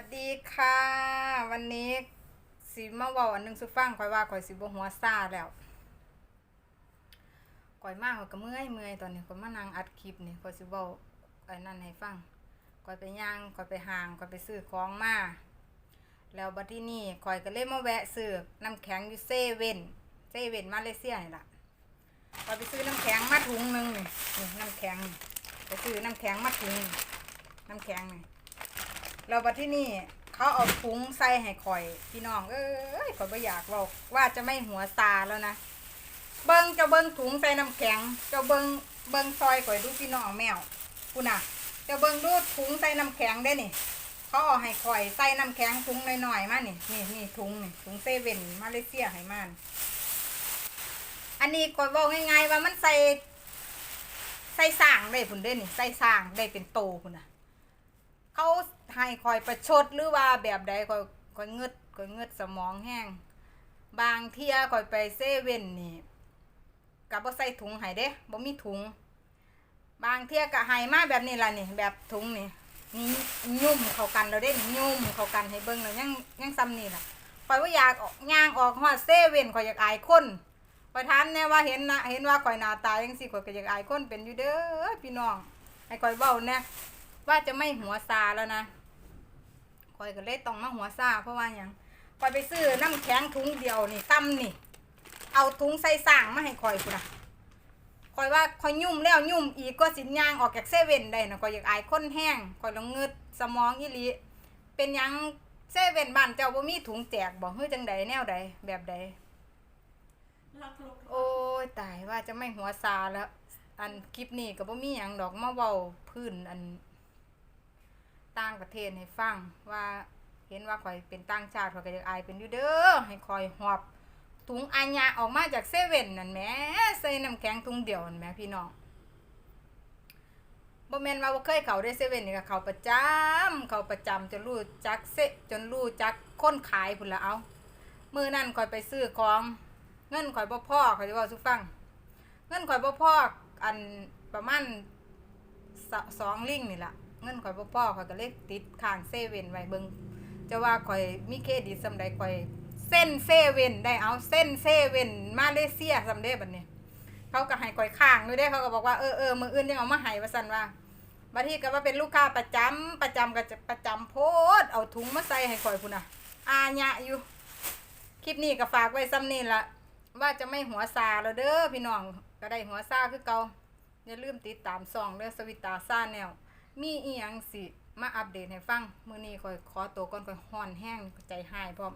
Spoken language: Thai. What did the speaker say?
วัสดีค่ะ วันนี้สีมาว่าอันหนึงสุฟังข่อยว่าข่อยสิบหัวซาแล้วข่อยมากข่อยก็เมื่อยเมื่อยตอนนี้ขอยมานั่งอัดคลิปนี่ข่อยสิเว้าไอ้นั่นให้ฟังข่อยไปย่างข่อยไปห่างข่อยไปซื้อของมาแล้วบัดที่นี่ข่อยก็เลยมาแวะซื้อน้ำแข็งอยู่เซเว่นเซเว่นมาเลเซียนี่ล่ะข่อยไปซื้อน้ำแข็งมาถุงหนึ่งนี่น้ำแข็งไปซื้อน้ำแข็งมาถุงน้ำแข็งนี่ แล้วบัดที่นี่เขาเอาถุงใส่ให้ข่อย พี่น้อง เอ้ยข่อยบ่อยากบอกว่าจะไม่หัวซาแล้วนะ เบิ้งจะเบิ้งถุงใส่น้ำแข็งจะเบิ้งเบิ้งซอยข่อยดูพี่น้องแมวกูน่ะจะเบิ้งดูถุงใส่น้ำแข็งได้นี่เขาเอาให้ข่อยใส่น้ำแข็งถุงหน้อยๆมานี่นี่นี่ถุงนี่ถุงเซเว่นมาเลเซียให้มันอันนี้ข่อยบอกง่ายๆว่ามันใส่ใส่สร้างได้พุ่นเด้นี่ใส่สร้างได้เป็นโตพุ่นน่ะ เขาให้คอยประชดหรือว่าแบบใดคอยคอยเงึดคอยเงึดสมองแห้ง บางเที่ยคอยไปเซเว่นนี่กับบ่ใส่ถุงให้เด้บ่มีถุง บางเที่ยก็ให้มาแบบนี้ล่ะนี่แบบถุงนี่นี่ยุ่มเข้ากันแล้วเด้นุ่มเข้ากันให้เบิ่งแล้วยังยังซ้ำนี่ล่ะคอยว่าอยากออกย่างออกฮอดเซเว่นคอยอยากอายคนคอยถามแน่ว่าเห็นนะเห็นว่าคอยหน้าตาจังซี่คอยก็อยากอายคนเป็นอยู่เด้อพี่น้องให้คอยเว้าแน่ ว่าจะไม่หัวซาแล้วนะคอยก็เลยต้องมาหัวซาเพราะว่าอย่างคอยไปซื้อน้ำแข็งถุงเดียวนี่ตั้มนี่ เอาถุงใส่สร้างมาให้คอยกูนะคอยว่าคอยยุ่มแล้วยุ่มอีกก็สินยางออกจากเซเว่นได้นะคอยอยากอายคนแห้งคอยลงเงืดสมองอีหลีเป็นหยังเซเว่นบ้านเจ้าบ่มีถุงแจกบอกเฮ้ยจังใดแนวใดแบบใดรักลูกโอ้ยตายว่าจะไม่หัวซาแล้ว อันคลิปนี้ก็บ่มีหยังดอกมาเว้าพื้นอัน ต่างประเทศให้ฟังว่าเห็นว่าข่อยเป็นต่างชาติข่อยก็อยากอายเป็นอยู่เด้อให้ข่อยหอบถุงอัญญาออกมาจากเซเว่นนั่นแหมใส่น้ำแข็งถุงเดียวนั่นแหมพี่น้องบ่แม่นว่าบ่เคยเข้าได้เซเว่นนี่ก็เข้าประจำเข้าประจำจนรู้จักเซจนรู้จักคนขายพุ่นละเอามื้อนั้นข่อยไปซื้อของเงินข่อยบ่พอข่อยสิเว้าสู่ฟัง เงินข่อยบ่พออันประมาณสสองลิงนี่ล่ะ เงินข่อยบ่พอข่อยก็เลยติดข้างเซเว่นไว้เบิ่งจะว่าข่อยมีเครดิตสำใดข่อยเส้นเซเว่นได้เอาเส้นเซเว่นมาเลเซียสำเด้บัดนี้เขาก็ให้ข่อยข้างด้วยเด้เขาก็บอกว่าเออเออมืออื่นยังเอามาให้ว่าซั่นว่าบัดนี้ก็ว่าเป็นลูกค้าประจำประจำก็จะประจำโพดเอาถุงมาใส่ให้ข่อยพุ่นน่ะอาญะอยู่ คลิปนี้ก็ฝากไว้ซ้ำนี่ละว่าจะไม่หัวซาแล้วเด้อพี่น้องก็ได้หัวซาคือเก่าอย่าลืมติดตามส่องเด้อสวิตาซ่าแนว มีอีหยังสิ มาอัปเดตให้ฟัง มื้อนี้ข่อยขอตัวก่อนข่อยฮ้อนแห้งใจหายพร้อม